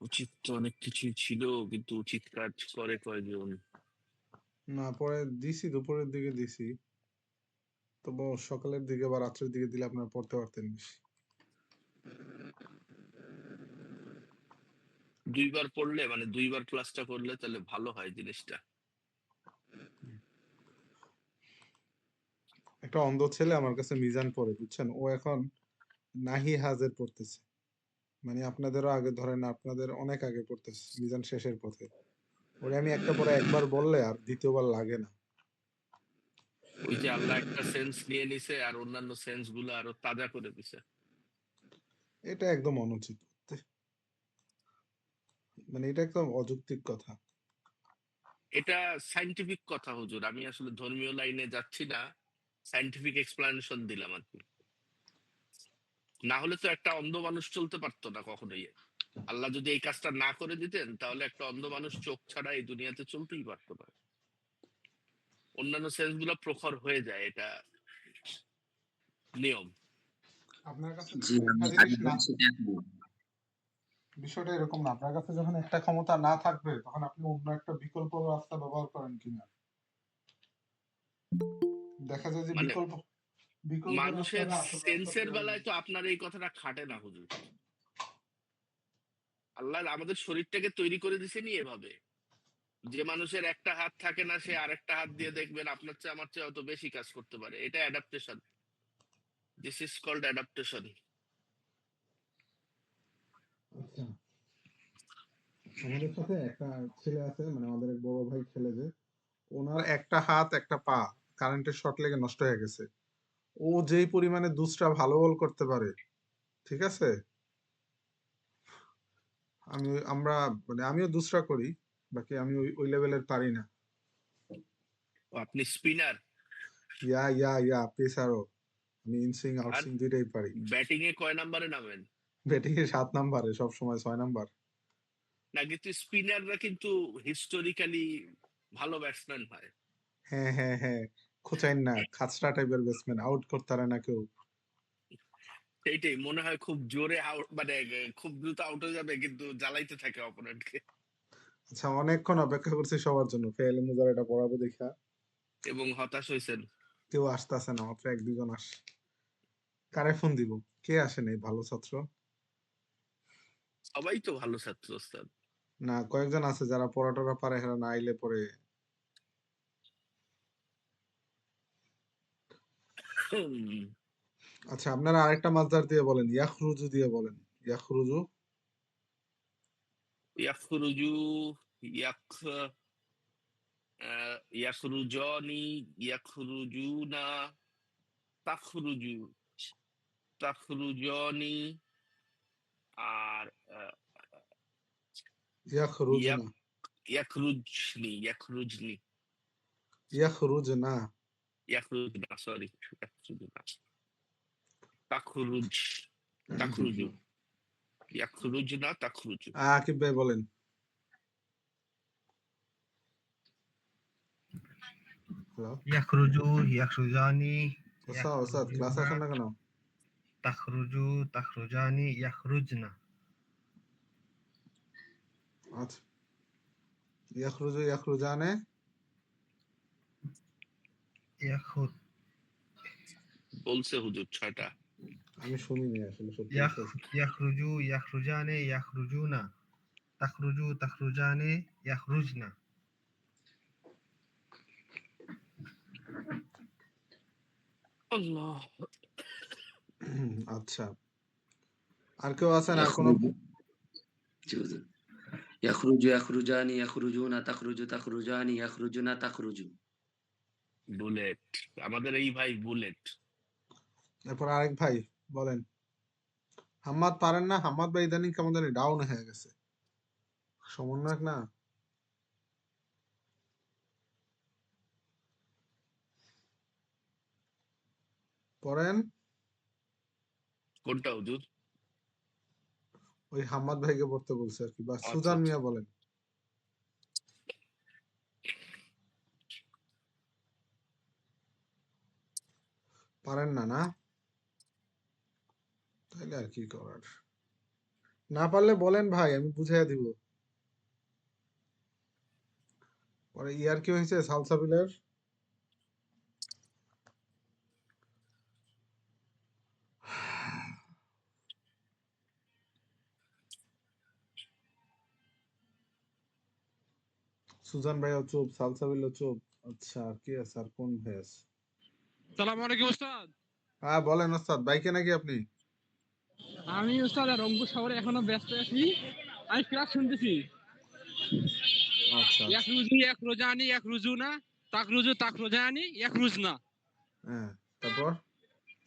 উচিত তো অনেক কিছুই ছিল কিন্তু উচিত কাজ করে কয়জন? না পরে দিছি দুপুরের দিকে দিছি। তবু সকালের দিকে বা রাত্রের দিকে দিলে আপনারা পড়তে পারতেন বেশি। দুইবার পড়লে মানে দুইবার ক্লাসটা করলে তাহলে ভালো হয় জিনিসটা। একটা অন্ধ ছেলে আমার কাছে মিজান পড়ে বুঝছেন? ও এখন নাহি হাজের পড়তেছে। মানে আপনাদেরও আগে ধরেন আপনাদের অনেক আগে পড়তেছে মিজান শেষের পথে। ওরে আমি একটা পরে একবার বললে আর দ্বিতীয়বার লাগে না। ওই যে আল্লাহ একটা সেন্স নিয়ে নিছে আর অন্যান্য সেন্সগুলো আরও তাজা করে দিছে। এটা একদম অনুচিত মানে এটা একদম অযৌক্তিক কথা। এটা সাইন্টিফিক কথা হুজুর আমি আসলে ধর্মীয় লাইনে যাচ্ছি না সাইন্টিফিক এক্সপ্লানেশন দিলাম আর কি। না হলে তো একটা অন্ধ মানুষ চলতে পারতো না কখনোই। আল্লাহ যদি এই কাজটা না করে দিতেন তাহলে একটা অন্ধ মানুষ চোখ ছাড়া এই দুনিয়াতে চলতেই পারতো না। অন্যান্য সেন্সগুলো প্রখর হয়ে যায় এটা নিয়ম। আপনার কাছে দেখব বিষয়টা এরকম না আপনার কাছে যখন একটা ক্ষমতা না থাকবে তখন আপনি অন্য একটা বিকল্প রাস্তা ব্যবহার করেন কিনা? দেখা যায় যে মানে বিকল্প মানুষের সেন্সের বেলায় তো আপনার এই কথাটা খাটে না হুজুর। আল্লাহ আমাদের শরীরটাকে তৈরি করে দিছেনি এভাবে। যে মানুষের একটা হাত থাকে না সে আরেকটা হাত দিয়ে দেখবেন আপনার চেয়ে আমার চেয়ে অত বেশি কাজ করতে পারে। এটা adaptation this is called adaptation আমাদের সাথে একটা ছেলে আছে মানে আমাদের এক বড় ভাই ছেলে যে ওনার একটা হাত একটা পা কারেন্টের শর্ট লেগে নষ্ট হয়ে গেছে। ও যেই পরিমাণে দুসরা ভালো বল করতে পারে ঠিক আছে? আমি আমরা মানে আমিও দুসরা করি বাকি আমি ওই লেভেলের পারি না। আপনি স্পিনার? ইয়া ইয়া ইয়া পেসারও। আমি ইনসুইং আউটসুইং দুইটাই পারি। ব্যাটিং এ কয় নাম্বারে নামেন? ব্যাটিং এ সাত নাম্বারে সব সময় ছয় নাম্বার। না কিন্তু স্পিনাররা কিন্তু হিস্টোরিক্যালি ভালো ব্যাটসম্যান হয়। হ্যাঁ হ্যাঁ হ্যাঁ। খোঁচাইন না খাচরা টাইপের ব্যাটসম্যান আউট করতে পারে না কেউ। সেইটাই মনে হয় খুব জোরে আউট মানে খুব দ্রুত আউট হয়ে যাবে কিন্তু জ্বালাইতে থাকে অপোনেন্টকে আচ্ছা অনেকক্ষণ অপেক্ষা করছি সবার জন্য। ফেয়ালে মুজার এটা পড়াবো দেখা। এবং হতাশ হয়েছেন কেউ আসতেছে না মাত্র এক দুজন আস। কারে ফোন দিব? কে আসে নাই? ভালো ছাত্র? সবাই তো ভালো ছাত্র ওস্তাদ। না কয়েকজন আছে যারা পড়াটরা পারে হেরা না আইলে পরে আচ্ছা আপনারা আরেকটা মাছদার দিয়ে বলেন ইয়াখরুজু দিয়ে বলেন। ইয়াখরুজু? ইয়াখরুজু ইয়াখ ইয়াখরুজনি ইয়াখরুজুনা তাখরুজু তাখরুজনি আর আহ, ইয়াখরুজ ইয়াক না ইয়াখরুজনি। ইয়াখরুজনি। ইয়াখরুজ না ইয়াখরুজনা সরি ইয়াখরুজনা তাখরুজ তাখরুজু ইয়াখরুজনা তাখরুজু আকিব ভাই বলেন হ্যালো يخرج يخرجان ওস্তাদ ওস্তাদ ক্লাস আসেন না কেন تخرج تخرجان يخرجن আচ্ছা ইয়াখরুজু ইয়াখরুজানে এখন বলছে হুজুর ছয়টা। আমি শুনিনি আসলে ইয়াখরুজু ইয়াখরুজানে ইয়াখরুজুনা। তাখরুজু তাখরুজানে ইয়াখরুজনা। আল্লাহ। আচ্ছা। আর কেউ আছেন আর কোনো? ইয়াখরুজু। ইয়াখরুজানি ইয়াখরুজুনা তাখরুজু তাখরুজানি তাখরুজু। বুলেট আমাদের এই ভাই বুলেট এরপর আরেক ভাই বলেন। হাম্মাদ পারেন না? হাম্মাদ ভাই ইদানিং কেমন জানি ডাউন হয়ে গেছে। সমন্বয়ক না? পড়েন। কোনটা হুজুর? ওই হাম্মাদ ভাইকে পড়তে বলছে আর কি। বা আচ্ছা, সুজান আচ্ছা। মিয়া বলেন। পারেন না না? তাহলে আর কি করার? না পারলে বলেন ভাই, আমি বুঝাইয়া দিব। পরে ইয়ার কি হয়েছে সালসাবিলের সুজান ভাইও চুপ সালসাবিলও চুপ। আচ্ছা আর কি আছে, আর কোন ভাই আছে? সালাম আলাইকুম উস্তাদ। হ্যাঁ বলেন ওস্তাদ বাইকে নাকি আপনি? আমি উস্তাদ রংপুর শহরে এখনও ব্যস্ত আছি। আমি ক্লাস শুনতেছি। আচ্ছা। এক রুজি এক রোজানি এক রুজুনা তাক রুজু তাক রোজানি এক রুজনা হ্যাঁ তারপর?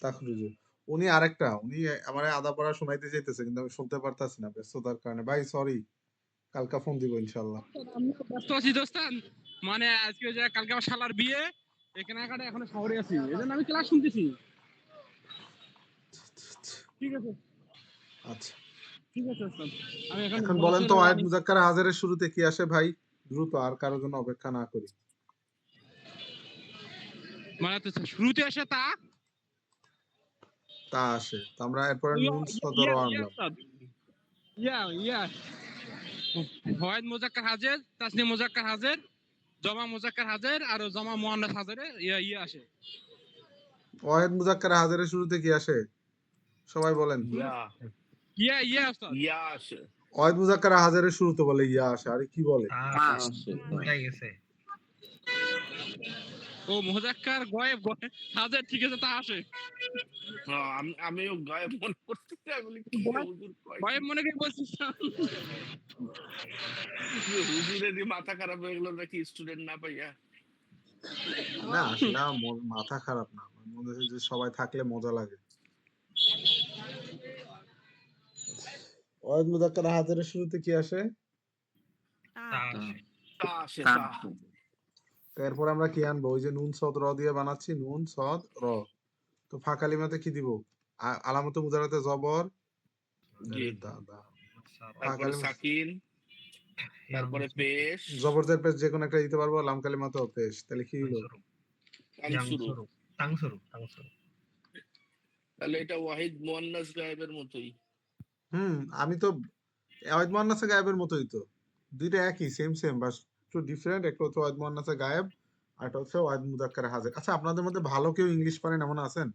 তাখরুজু উনি আরেকটা উনি আমার আদা পড়া শোনাইতে চাইতেছে কিন্তু আমি শুনতে পারতাছি না ব্যস্ততার কারণে। ভাই সরি কালকা ফোন দিব তো ব্যস্ত আছি দোস্তান মানে আজকে যে কালকে আমার শালার বিয়ে এখানে কাটে এখনও শহরে আছি এজন্য আমি ক্লাস শুনতেছি। ঠিক আছে? আচ্ছা। ঠিক আছে আমি এখন বলেন তো আয়াত মুজাক্কার হাজারের শুরুতে কি আসে ভাই? দ্রুত আর কারোর জন্য অপেক্ষা না করি। মানে তো শুরুতে আসে তা? তা আসে। তো আমরা এরপরে নুন সদর আনলাম। ইয়া ইয়া। হয় মুজাক্কার হাজের তাসনি মুজাক্কার হাজের। জমা মুজাক্কার হাজার আর জমা মুয়ান্নাস হাজারে ইয়া ইয়া আসে। ওয়াহিদ মুজাক্কার হাজারে শুরুতে কি আসে? সবাই বলেন। ইয়া। ইয়া ইয়া উস্তাদ ইয়া আসে। ওয়াহিদ মুজাক্কার হাজারের শুরুতে বলে ইয়া আসে। আরে কি বলে? বুঝাই গেছে। ও মুজাক্কার গয়েব গয়েব। হাজের ঠিক আছে তা আসে। আমি আমিও গায়েব মনে করতেছি আমি বলি, কি রে হুজুর কয় গয়েব মনে করে বলছিস না? মাথা খারাপ হয়ে গেল নাকি স্টুডেন্ট না পাইয়া? না মন- মাথা খারাপ না। মনে হয় যে সবাই থাকলে মজা লাগে। ওয়াহেদ মুজাক্কার হাজারের শুরুতে কি আসে? তা আসে। তা আসে। তা এরপর আমরা কি আনব? ওই যে নুন সদ র দিয়ে বানাচ্ছি। নুন সদ র। তো ফাঁকালিমাতে কি দিব? আলামত মুজারাতে জবর। সাকিন। তারপরে পেশ। জবরদের পেশ যে কোনো একটা দিতে পারব লাম কালিমাতেও পেশ। তাহলে কি হলো? তানসুরু তাংসুরু তাংসুরু তাহলে এটা ওয়াহিদ মুয়ান্নাস গায়েবের মতোই। হুম আমি তো ওয়াহিদ মুয়ান্নাসে গায়েবের মতোই তো। দুইটা একই সেম সেম বাস একটু ডিফারেন্ট একটা হচ্ছে ওয়াহিদ মুয়ান্নাসে গায়েব আর একটা হচ্ছে ওয়াহিদ মুদাক্কার হাজির। আচ্ছা আপনাদের মধ্যে ভালো কেউ ইংলিশ পারেন এমন আছেন?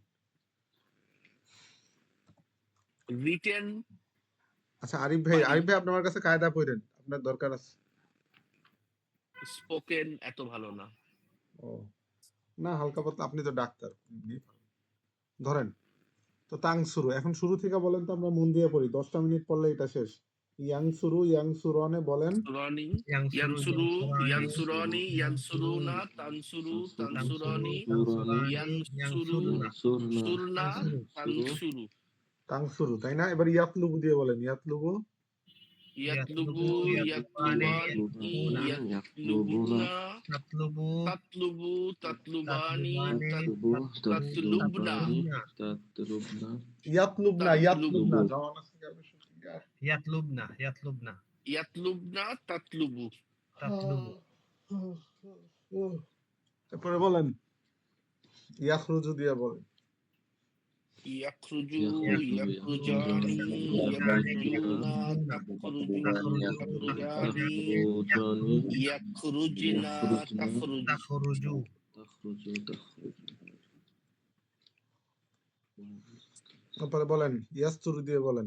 রিটেন আচ্ছা আরিফ ভাই আরিফ ভাই আপনার কাছে কায়দা পড়েন আপনার দরকার আছে। স্পোকেন এত ভালো না। ও না হালকা পাতলা আপনি তো ডাক্তার ধরেন তো তাং শুরু এখন শুরু থেকে বলেন তো আমরা মন দিয়ে পড়ি দশটা মিনিট পড়লে এটা শেষ। ইয়াং শুরু ইয়াং সুরনে বলেন সুরানি ইয়াংসুরু ইয়ানসুরু ইয়ানসুরানি ইয়ানসুরুনা তানসুরু তানসুরানি ইয়ানসুরু সুরনা তানসুরু তাং শুরু তাই না? এবার ইয়াতলুবু দিয়ে বলেন ইয়াতলুবু ইয়াতলুবু ইয়াতলুবানি ইয়াতলুবুনা তাতলুবু তাতলুবু তাতলুবানি তাতলুবানি, তাতলুবনা ইয়াতলুবনা ইয়াতলুবনা তাতলুবু। জওয়ান আছে কি আপনি শুনতে গিয়ে? ইয়াতলুবনা ইয়াতলুবনা ইয়াতলুবনা তাতলুবু তাতলুবু তারপরে বলেন ইয়াখরুজু দিয়ে বলেন। তাখরুজানি ইয়াখরুজনা তাখরুজু তাখরুজু। তারপরে বলেন ইয়াসতুরু দিয়ে বলেন।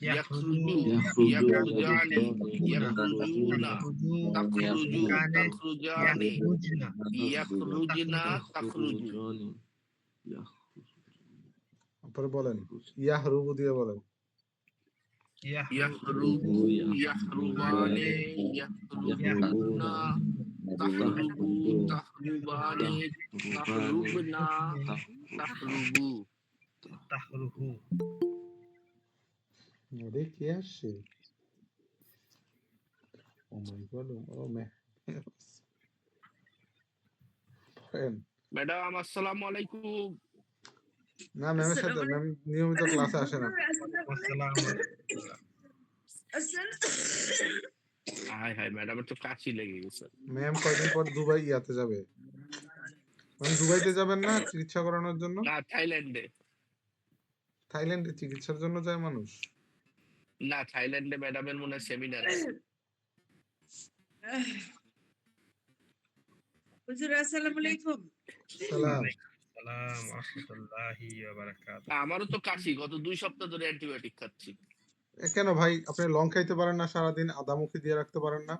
ইয়াখরুজু ইয়াখরুজানি ইয়াখরুজুনা তাখরুজু তাখরুজানি ইয়াখরুজনা ইয়াখরুজনা তাখরুজু তারপরে বলেন ইয়াহরুবু দিয়ে বলেন ইয়াহরুবু ইয়াহরুবানি ইয়াহরুবুনা তাহরুবু তাহরুবানি তাহরুবনা তাহরুবু তাহরুহু আরে কি আসছে ও মাই গড ও মে পড়েন ম্যাডাম আসসালামু আলাইকুম না ম্যামের সাথে ম্যাম নিয়মিত ক্লাসে আসে না আসসালাম হাই হাই ম্যাডামের তো কাশি লেগে গেছে ম্যাম কয়দিন পর দুবাই ইয়াতে যাবে ম্যাম দুবাইতে যাবেন না চিকিৎসা করানোর জন্য না থাইল্যান্ডে থাইল্যান্ডে চিকিৎসার জন্য যায় মানুষ না থাইল্যান্ডে ম্যাডামের মনে সেমিনার আছে। হুজুর আসসালামু আলাইকুম। সালাম। সালাম রহমতুল্লাহি ওয়া বারাকাতুহু। আমারও তো কাশি গত দুই সপ্তাহ ধরে অ্যান্টিবায়োটিক খাচ্ছি। কেন ভাই আপনি লং খাইতে পারেন না সারাদিন আদা মুখে দিয়ে রাখতে পারেন না?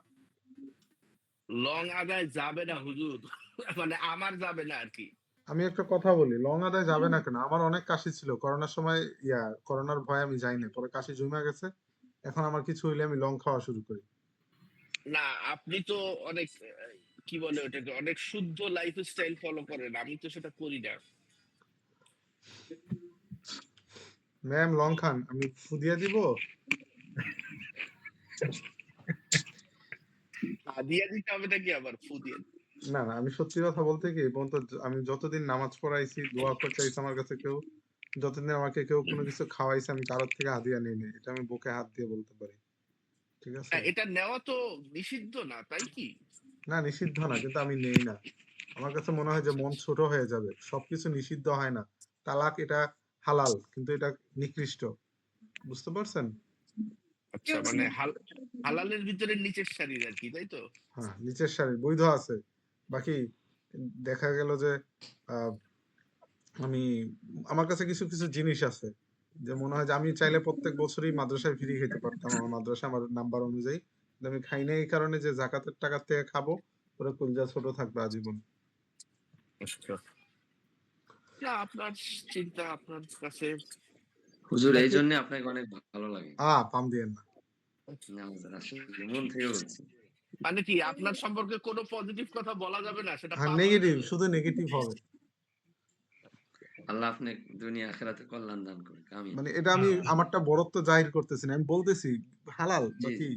লং আগায় যাবে না হুজুর। মানে আমার যাবে না আর কি। আমি একটা কথা বলি লং আদায় যাবে না কেন? আমার অনেক কাশি ছিল। করোনার সময় ইয়া করোনার ভয় আমি যাইনি। পরে কাশি জমে গেছে। এখন আমার কিছু হইলে আমি লং খাওয়া শুরু করি। না আপনি তো অনেক কি বলে ওটাকে অনেক শুদ্ধ লাইফ স্টাইল ফলো করেন। আমি তো সেটা করি না। ম্যাম লং খান। আমি ফুদিয়া দিব? দিয়ে দিতে হবে নাকি আবার ফু দিয়ে না না আমি সত্যি কথা বলতে কি পর্যন্ত আমি যতদিন নামাজ পড়াইছি দোয়া করতে আমার কাছে কেউ যতদিন আমাকে কেউ কোনো কিছু খাওয়াইছে আমি কারোর থেকে হাদিয়া নিই নি এটা আমি বুকে হাত দিয়ে বলতে পারি। ঠিক আছে? হ্যাঁ, এটা নেওয়া তো নিষিদ্ধ না তাই কি? না নিষিদ্ধ না কিন্তু আমি নেই না। আমার কাছে মনে হয় যে মন ছোট হয়ে যাবে। সবকিছু নিষিদ্ধ হয় না। তালাক এটা হালাল কিন্তু এটা নিকৃষ্ট। বুঝতে পারছেন? আচ্ছা মানে হালালের ভিতরে নিচের শাড়ির আর কি তাই তো? হ্যাঁ নিচের সারি বৈধ আছে। বাকি দেখা গেল যে আমি আমার কাছে কিছু কিছু জিনিস আছে। যে মনে হয় যে আমি চাইলে প্রত্যেক বছরই মাদ্রাসায় ফ্রি খেতে পারতাম। আমার মাদ্রাসা আমার নাম্বার অনুযায়ী। আমি খাই না এই কারণে যে জাকাতের টাকা থেকে খাব ওরা কলজা ছোট থাকবে আজীবন। না আপনার চিন্তা আপনার কাছে। হুজুর এই জন্য আপনাকে অনেক ভালো লাগে। আ পাম দিয়েন না। না, আসলে মন থেকে বলছি। মানে কি আপনার সম্পর্কে কোনো পজিটিভ কথা বলা যাবে না? সেটা হ্যাঁ নেগেটিভ শুধু নেগেটিভ হবে। আল্লাহ আপনি দুনিয়া আখেরাতে কল্যাণ দান করুক আমি মানে এটা আমি আমারটা বড়ত্ব জাহির করতেছি না আমি বলতেছি হালাল। বাকি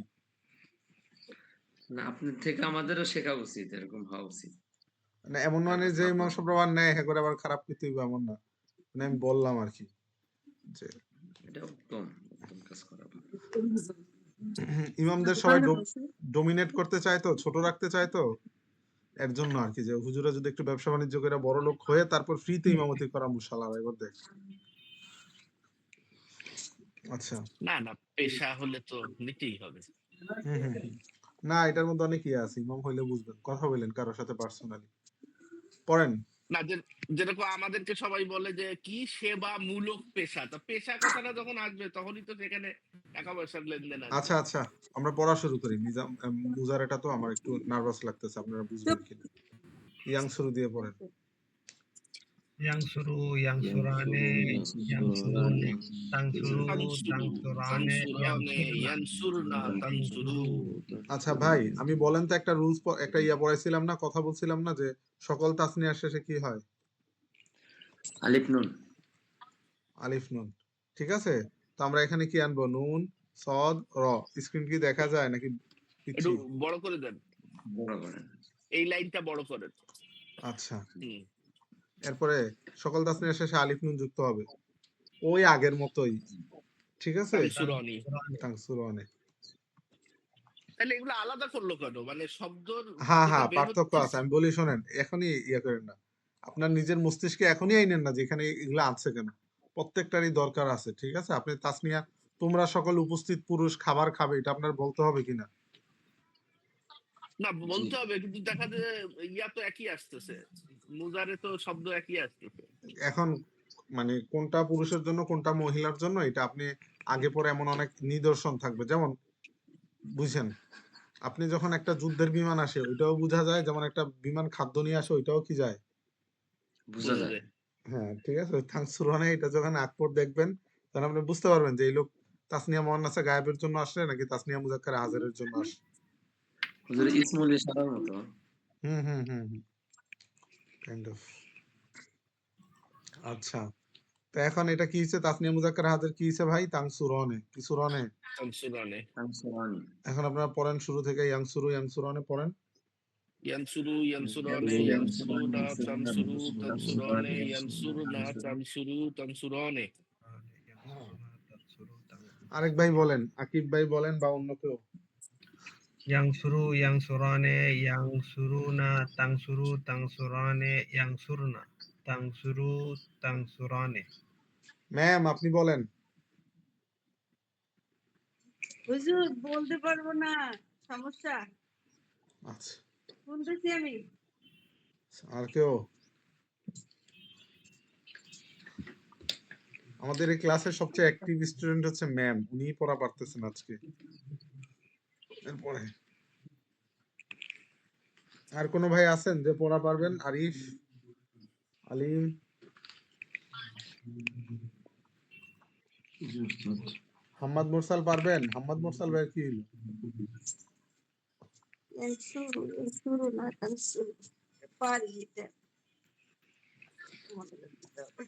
না আপনার থেকে আমাদেরও শেখা উচিত এরকম হওয়া উচিত। মানে এমন মানে যে মাংস প্রমাণ নেয় হ্যাঁ করে আবার খারাপ কিছু হইবে এমন না। মানে আমি বললাম আর কি যে এটা উত্তম উত্তম কাজ করা ভালো। ইমামদের সবাই ডোমিনেট করতে চায় তো ছোট রাখতে চায় তো? এর জন্য আর কি যে হুজুরা যদি একটু ব্যবসা বাণিজ্য করে বড় লোক হয়ে তারপর ফ্রিতে ইমামতি করা মুশালা এবার দেখ। আচ্ছা। না না পেশা হলে তো নিতেই হবে। হুম হুম হুম। না এটার মধ্যে অনেক ইয়ে আছে ইমাম হইলে বুঝবেন কথা বললেন কারোর সাথে পার্সোনালি পড়েন। না যেরকম আমাদেরকে সবাই বলে যে কি সেবা মূলক পেশা? তো পেশা কথাটা যখন আসবে তখনই তো সেখানে টাকা পয়সার লেনদেন আছে। আচ্ছা আচ্ছা আমরা পড়া শুরু করি। নিজাম মুজারাটা তো আমার একটু নার্ভাস লাগতেছে আপনারা বুঝবেন কিনা। ইয়াং শুরু দিয়ে পড়েন। ইয়াংসুরু তাংসুরু তানসুরানে তাংসুরানে ইয়াংসুরনা ইয়ানসুরনা তানসুরু আচ্ছা ভাই আমি বলেন তো একটা রুলস একটা ইয়া পড়াইছিলাম না কথা বলছিলাম না যে সকল তাসনিয়ার শেষে কি হয়? আলিফ নুন। আলিফ নুন। ঠিক আছে? তো আমরা এখানে কি আনব? নুন সদ র। স্ক্রিন কি দেখা যায় নাকি একটু বড় করে দেন। বড় করেন এই লাইনটা বড় করেন আচ্ছা। এরপরে সকল তাসনিয়ার শেষে আলিফ নুন যুক্ত হবে। ওই আগের মতোই। ঠিক আছে? তাহলে এগুলো আলাদা করল কেন? মানে শব্দর হ্যাঁ হ্যাঁ পার্থক্য আছে। আমি বলি শোনেন এখনই ইয়ে করেন না। আপনার নিজের মস্তিষ্কে এখনই আইনেন না যে এখানে এগুলো আছে কেন? প্রত্যেকটারই দরকার আছে ঠিক আছে? আপনি তাসনিয়া তোমরা সকল উপস্থিত পুরুষ খাবার খাবে এটা আপনার বলতে হবে কিনা? না বলতে হবে কিন্তু দেখা যায় ইয়া তো একই আসতেছে। মুজারে তো শব্দ একই আসতেছে। এখন মানে কোনটা পুরুষের জন্য কোনটা মহিলার জন্য এটা আপনি আগে পরে এমন অনেক নিদর্শন থাকবে। যেমন বুঝছেন আপনি যখন একটা যুদ্ধের বিমান আসে ওইটাও বোঝা যায় যেমন একটা বিমান খাদ্য নিয়ে আসে ওইটাও কি যায়? বোঝা যায়। হ্যাঁ ঠিক আছে থাংসুরনে এটা যখন আকবর দেখবেন তখন আপনি বুঝতে পারবেন যে এই লোক তাসনিয়া মোহান্নাসা গায়েবের জন্য আসে নাকি তাসনিয়া মুজাক্কার হাজারের জন্য আসে। হুজুর ইসমুল ইশারার মতো। হুম হুম হুম কাইন্ড অফ আচ্ছা। তো এখন এটা কি তাসনিয়া মুজাক্কার কি হচ্ছে ভাই? তাংসুরনে কি সুরনে তানসুরানে তাংসুরানি এখন আপনারা পড়েন শুরু থেকে ইয়াংসুরু ইয়াংসুরনে পড়েন। ইয়ানসুরু ইয়ানসুরনে ইয়ানসুরুনা তানসুরু তানসুরনে ইয়ানসুরুনা তানসুরু তানসুরনে আরেক ভাই বলেন আকিব ভাই বলেন বা অন্য কেউ। Yangsuru yangsurane yangsuruna tangsuru tangsurane yangsuruna tangsuru tangsurane ma'am আপনি বলেন। হুজুর বলতে পারব না সমস্যা। আচ্ছা। শুনতেছি আমি। আর কেউ? আমাদের এই ক্লাসের সবচেয়ে অ্যাক্টিভ স্টুডেন্ট হচ্ছে ম্যাম উনিই পড়া পারতেছেন আজকে। এরপরে। আর কোনো ভাই আছেন যে পড়া পারবেন? আরিফ আলিম? হাম্মাদ মোরসাল পারবেন? হাম্মাদ মোরসাল ভাই কি হলো ইয়ানসুরু ইয়ানসুরুনা তানসুরু পারি এটা।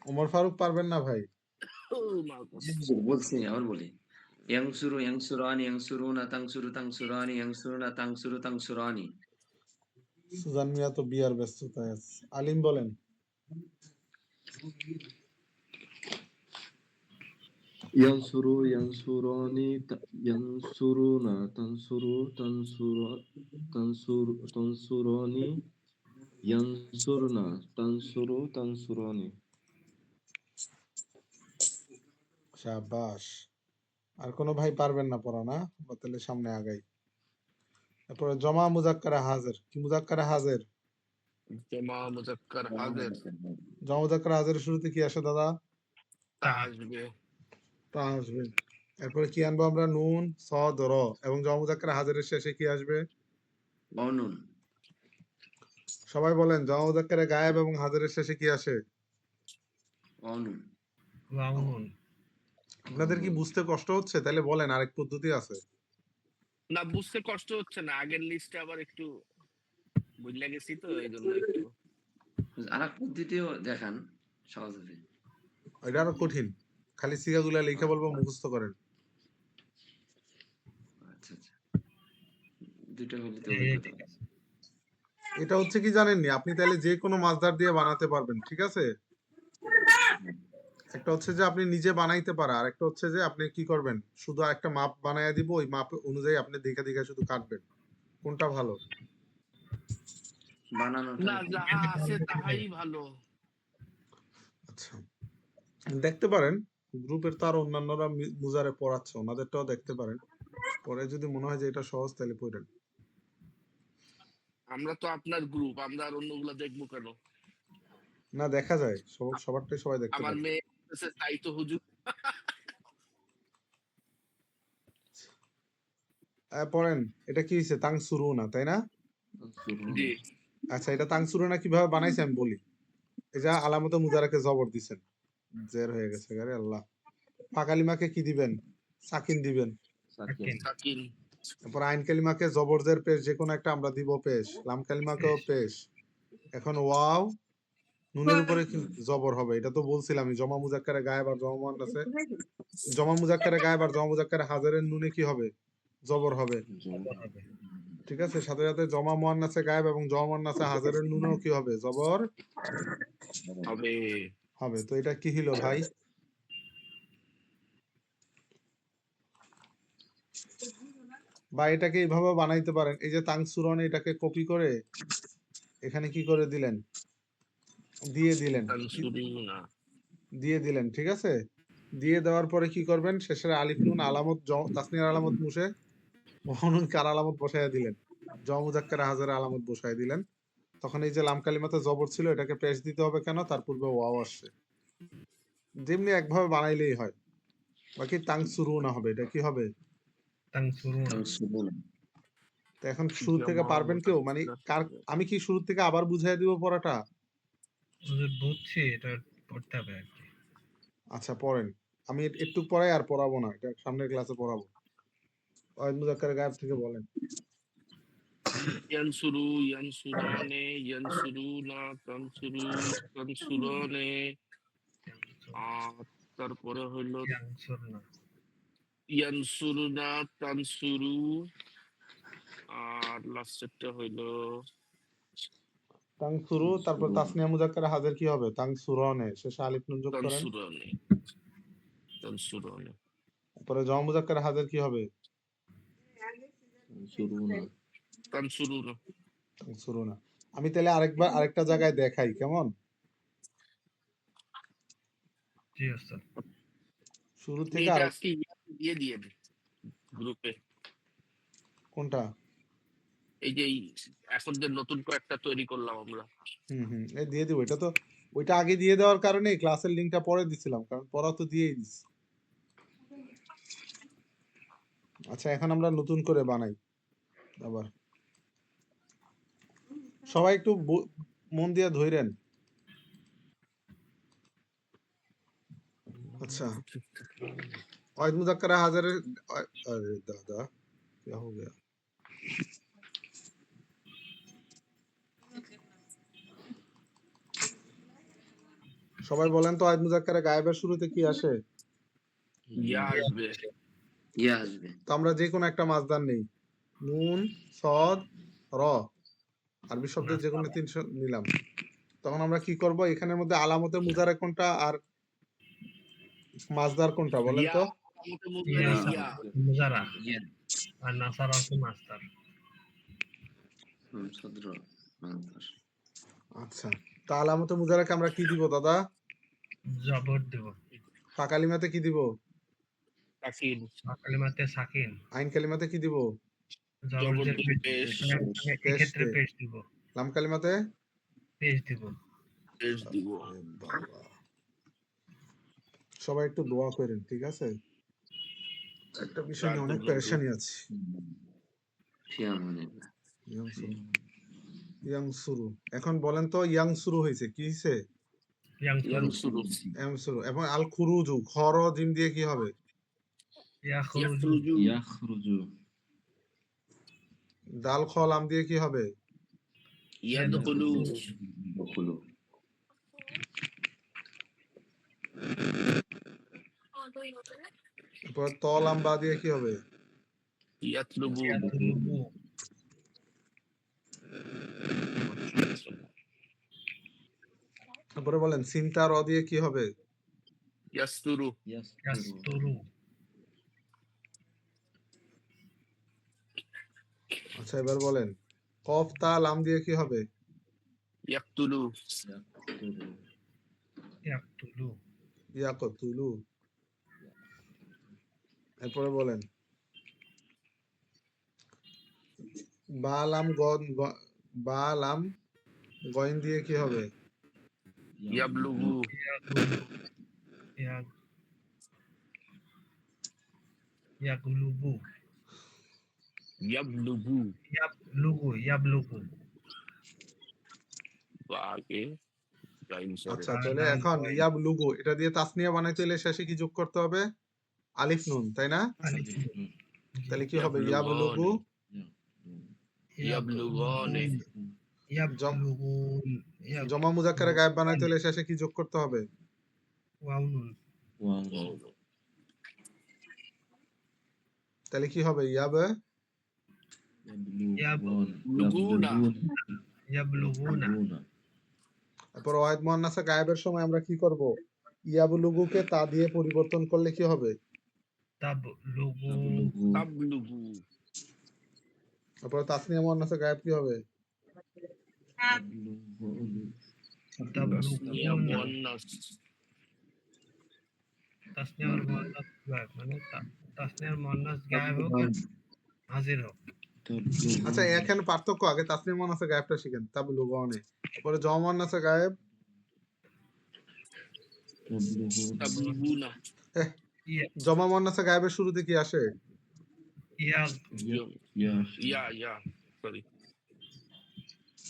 ওমর ফারুক পারবেন yang suruh yang surani yang suruh natang suruh tang surani yang suruh natang suruh tang surani Suzan Mia to biar bestuta yes. Alim bolen. Yang suruh yang surani yang suruh na tan suruh tan suruh tan suruh tan surani yang suruh na tan suruh tan surani. Shabash. আর কোনো ভাই পারবেন না পড়া না? বা তাহলে সামনে আগাই। তারপরে জমা মুজাক্কারা হাজির। কি মুজাক্কারা হাজির? জমা মুজাক্কার হাজির। জমা মুজাক্কারা হাজির শুরুতে কি আসে দাদা? তা আসবে। তা আসবে। এরপরে কি আনব আমরা? নুন সদ র। এবং জমা মুজাক্কারা হাজিরের শেষে কি আসবে? অনুন সবাই বলেন জমা মুজাক্কারা গায়েব এবং হাজিরের শেষে কি আসে? অনুন waunun আপনাদের কি বুঝতে কষ্ট হচ্ছে? তাহলে বলেন আরেক পদ্ধতি আছে। না বুঝতে কষ্ট হচ্ছে না। আগের লিস্টে আবার একটু বুঝলে গেছি তো এই জন্য একটু। আর এক পদ্ধতিও দেখান সহজ হবে এটা আরও কঠিন। খালি সিগাগুলা লিখে বলব মুখস্থ করেন। আচ্ছা আচ্ছা। দুটো হলে তো এটা হচ্ছে কি জানেননি? আপনি তাহলে যে কোনো মাছদার দিয়ে বানাতে পারবেন ঠিক আছে? একটা হচ্ছে যে আপনি নিজে বানাইতে পারা আর একটা হচ্ছে যে আপনি কি করবেন? শুধু একটা মাপ বানাইয়া দিব ওই মাপ অনুযায়ী আপনি দেখে দেখে শুধু কাটবেন। কোনটা ভালো? বানানোটা না যাহা আছে তাহাই ভালো। আচ্ছা। দেখতে পারেন গ্রুপের তো আর অন্যান্যরা মুজারে পড়াচ্ছে ওনাদেরটাও দেখতে পারেন। পরে যদি মনে হয় যে এটা সহজ তাহলে পড়েন। আমরা তো আপনার গ্রুপ আমরা আর অন্যগুলা দেখব কেন? না দেখা যায়। সব সবারটাই সবাই দেখতে আমার মেয়ে বলতেছে, তাই তো হুজুর পড়েন এটা কি হয়েছে তাং শুরু না তাই না? আচ্ছা এটা তাং শুরু না কীভাবে বানাইছে আমি বলি এটা আলামত মুজারাকে জবর দিছেন। জের হয়ে গেছে গারে আল্লাহ। ফাকালিমাকে কি দিবেন? সাকিন দিবেন. তারপর আইন কালিমাকে জবর জের পেশ যে কোনো একটা আমরা দিব পেশ। লাম কালিমাকেও পেশ। এখন ওয়াও নুনের উপরে কি জবর হবে? এটা তো বলছিলাম আমি জমা মুজাক্কারে গায়েব আর জমা মুয়ান্নাসে জমা মুজাক্কারে গায়েব আর জমা মুজাক্কারে হাজারের নুনে কি হবে? জবর হবে। ঠিক আছে? সাথে সাথে জমা মুয়ান্নাসে গায়েব এবং জমা মুয়ান্নাসে হাজারের নুনেও কি হবে? জবর হবে। হবে। তো এটা কি হলো ভাই? বা এটাকে এইভাবে বানাইতে পারেন। এই যে তাংসুরন এটাকে কপি করে এখানে কি করে দিলেন? দিয়ে দিলেন। দিয়ে দিলেন ঠিক আছে? দিয়ে দেওয়ার পরে কি করবেন? শেষের আলিফ নুন আলামত জ- তাসনিয়ার আলামত মুছে মহনুন কার আলামত বসাইয়া দিলেন। জমুজাক্কার হাজার আলামত বসাই দিলেন। তখন এই যে লাম কালিমাতে জবর ছিল এটাকে পেশ দিতে হবে কেন? তার পূর্বে ওয়াও আসছে। যেমনি একভাবে বানাইলেই হয়। বাকি তাং শুরু না হবে এটা কি হবে? তো এখন শুরু থেকে পারবেন কেউ? মানে কার আমি কি শুরু থেকে আবার বুঝাই দিব পড়াটা? বুঝছি এটা পড়তে হবে আর কি। আচ্ছা পড়েন। আমি একটু পরে আর পড়াবো না এটা সামনের ক্লাসে পড়াবো। ওয়াহিদ মুজাক্কার গায়েব থেকে বলেন। ইয়ানসুরু ইয়ানসুরানে ইয়ানসুরুনা তানসুরু তানসুরনে। আর তারপরে হইল. ইয়ানসুরুনা। তানসুরু। আর লাস্টেরটা হইল তাংসুরু তারপর তাসনিয়া মুজাক্কার হাজার কি হবে? তাংসুরনে শেষে আলিফ নুন যোগ করেন। তনসুরনে তনসুরনে তারপরে জমা মুজাক্কার হাজার কি হবে? তাংসুরুনা আমি তাহলে আরেকবার আরেকটা জায়গায় দেখাই কেমন? জি ওস্তাদ। শুরু থেকে ইয়ে দিয়ে দিয়ে গ্রুপে কোনটা? এই যে এই এখন যে নতুন কয়েকটা তৈরি করলাম আমরা হুম হুম এই দিয়ে দিব এটা তো ওইটা আগে দিয়ে দেওয়ার কারণে ক্লাসের লিংকটা পরে দিছিলাম কারণ পড়া তো দিয়েই দিছি আচ্ছা এখন আমরা নতুন করে বানাই আবার সবাই একটু ব- মন দিয়ে ধইরেন আচ্ছা ওয়াহিদ মুজাক্কার হাজারের আ- আরে দাদা क्या हो गया সবাই বলেন তো ওয়াহিদ মুজাক্কারে গায়েবের শুরুতে কি আসে? ইয়া আসবে। ইয়া আসবে। তো আমরা যে কোনো একটা মাছদার নেই। নুন সদ র। আরবি শব্দের যে কোনো তিনশো নিলাম। তখন আমরা কি করব? এখানের মধ্যে আলামতে মুজারে কোনটা আর মাছদার কোনটা বলেন তো? মুজারা আর নাসারা আচ্ছা। তা আলামতে মুজারাকে আমরা কি দিব দাদা? জবর দেব। ফাকালিমাতে কি দিব? তাকিন কালিমাতে সাকিন আইন কালিমাতে কি দিব? জবর জবর পেশ। পেশ। এক্ষেত্রে পেশ পেশ দিব। লাম কালিমাতে পেশ দিব। পেশ দিব। সবাই একটু দোয়া করেন ঠিক আছে? একটা বিষয় নিয়ে অনেক পেরেশানি আছে। ইয়াং শুরু এখন বলেন তো ইয়াং শুরু হয়েছে কি হয়েছে? এবং আল খুরুজু খর জিম দিয়ে কি হবে? ইয়া খুরুজু। ইয়াখরুজু ইয়াখরুজু দাল খ লাম দিয়ে কি হবে? ইয়াদখুলু দখুলু তারপর ত লাম বা দিয়ে কি হবে? ইয়াতলুবু। তারপরে বলেন সিনতা র দিয়ে কি হবে? ইয়াসতুরু। ইয়াসতুরু। আচ্ছা এবার বলেন কফ তা লাম দিয়ে কি হবে? ইয়াকতুলু। ইয়াকতুলু। ইয়াকতুলু। এরপরে বলেন বা লাম গন গ- বা লাম গয়েন দিয়ে কি হবে? ইয়াবলুগু ইয়াকলুবু ইয়াবলুগু ইয়াবলুগু ইয়াবলুগু আগে আচ্ছা তাহলে এখন। ইয়াব লুগু এটা দিয়ে তাসনিয়া বানাইতে হলে শেষে কি যোগ করতে হবে? আলিফ নুন তাই না? তাহলে কি হবে? ইয়াব লুগু ইয়াবলুগনে ইয়াবলুগুন ইয়াব জমা মুজাক্কারে গায়েব বানাইতে হলে শেষে কি যোগ করতে হবে? তাহলে কি হবে? ইয়াবে? তারপর ওয়াহিদ মুয়ান্নাসা গায়েবের সময় আমরা কি করব? ইয়াবু লুগুকে তা দিয়ে পরিবর্তন করলে কি হবে? তাবলুগু। তাবলুগু। তারপর তাসনিয়া মুয়ান্নাসা গায়েব কি হবে? আচ্ছা এখানে পার্থক্য আগে তাসনিয়া মুয়ান্নাসা গায়েবটা শিখেন তাবু লুগনে তারপরে জমা মুয়ান্নাসা গায়েব। জমা মুয়ান্নাসা গায়েবের শুরুতে কি আসে? ইয়া ইয়া ইয়া সরি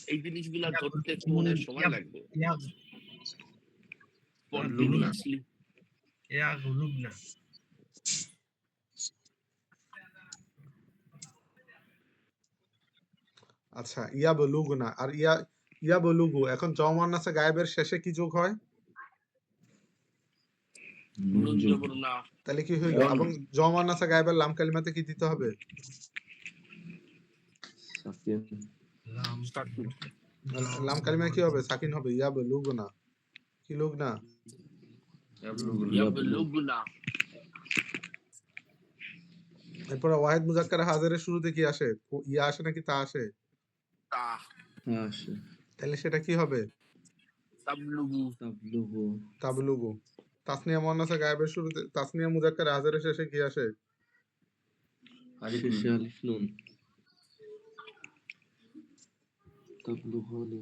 এই জিনিসগুলা ধরতে একটু মনে সময় লাগবে। ইয়া আচ্ছা ইয়া বলুগু না। আর ইয়া ইয়া বলুগু এখন জমা মুয়ান্নাসা গায়েবের শেষে কি যোগ হয়? না। তাহলে কি হইল? এবং জমা মুয়ান্নাসা গায়েবের লাম কালিমাতে কি দিতে হবে? লাম কালিমা কি হবে? সাকিন হবে কি লুগনা? এরপরে মুজাক্কার হাজারের আসে? ইয়া আসে নাকি তা আসে? তাহলে সেটা কি হবে? তাবলুগু। তাসনিয়া গায়েবের শুরুতে তাসনিয়া মুজাক্কার হাজারের শেষে কি আসে? তাবলুগুনি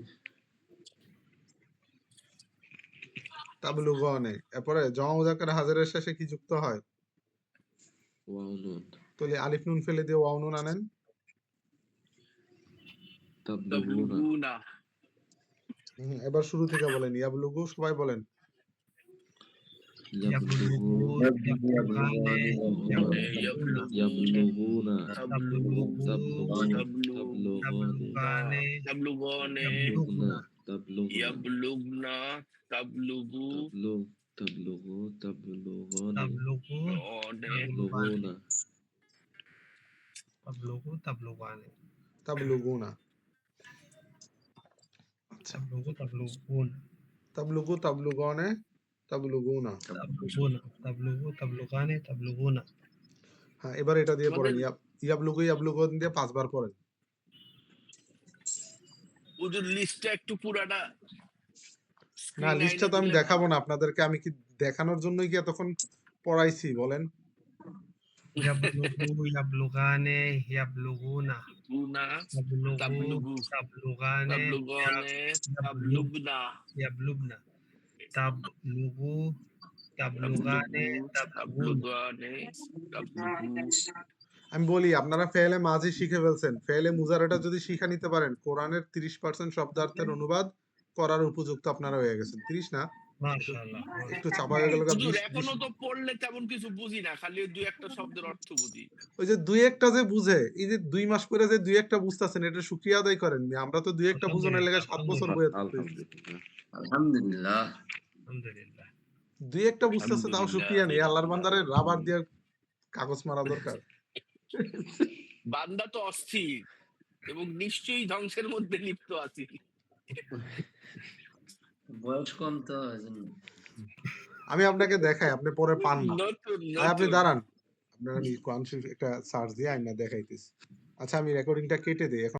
তাবলুগনে এরপরে জমা মুজাক্কার হাজারের শেষে কি যুক্ত হয়? ওয়াও তাহলে আলিফ নুন ফেলে দিয়ে ওয়াও নুন আনেন। তাবলুগুনা এবার শুরু থেকে বলেন ইয়াবলুগু সবাই বলেন। ইয়াবলুগু ইয়াবলুগানে, ইয়াবলুগুনা তাবলুগু তাবলুগুনা তাবলু তাবলুগুনি ইয়াবলুগানে, তাবলুগনে তাবলুগুনা তাবলুগুনা ইয়াবলুগনা তাবলুগু তাবলু তাবলুগু তাবলুগুনি তাবলুগুনা তাবলুগু, তাবলুগুন, তাবলুগু তাবলুগনে তাবলুগুনা তাবলুগুনা, তাবলুগু, তাবলুগানে, তাবলুগুনা। হ্যাঁ এবার এটা দিয়ে পড়েন ইয়াবলুগু ইয়াবলুগুন দিয়ে পাঁচবার পড়েন লিস্টটা একটু পুরাটা না লিস্টটা তো আমি দেখাবো না আপনাদেরকে আমি কি দেখানোর জন্যই কি এতক্ষণ পড়াইছি বলেন? ইয়াবলুগু, ইয়াবলুগানে, ইয়াবলুগুনা, গুনা তাবলুগু, তাবলুগু তাবলুগানে, তাবলুগনে তাবলুগনা ইয়াবলুগনা, তাবলুগু, তাবলুগানে, তাবলুগু তাবলুগানে আমি বলি আপনারা ফেলে মাঝে শিখে ফেলছেন। ফেলে মুজারাটা যদি শিখে নিতে পারেন কোরআনের তিরিশ পার্সেন্ট শব্দার্থের অনুবাদ করার উপযুক্ত আপনারা হয়ে গেছেন। তিরিশ না? হ্যাঁ, পড়লে তেমন কিছু বুঝি না খালি একটা শব্দের অর্থ বুঝি। ওই যে দুই একটা যে বুঝে এই যে দুই মাস যে দুই একটা বুঝতেছেন এটা করেন আমরা তো একটা সাত বছর দুই একটা বুঝতেছে তাও নেই। আল্লাহর বান্দারে রাবার দিয়ে কাগজ মারা দরকার। বান্দা তো অস্থির এবং নিশ্চয়ই ধ্বংসের মধ্যে লিপ্ত আছি। বয়স কম তো আমি আপনাকে দেখাই আপনি পরে পান না। আপনি দাঁড়ান। আপনার আমি কোরআন একটা সার্চ দিয়ে আইনা দেখাইতেছি। আচ্ছা আমি রেকর্ডিংটা কেটে দিই এখন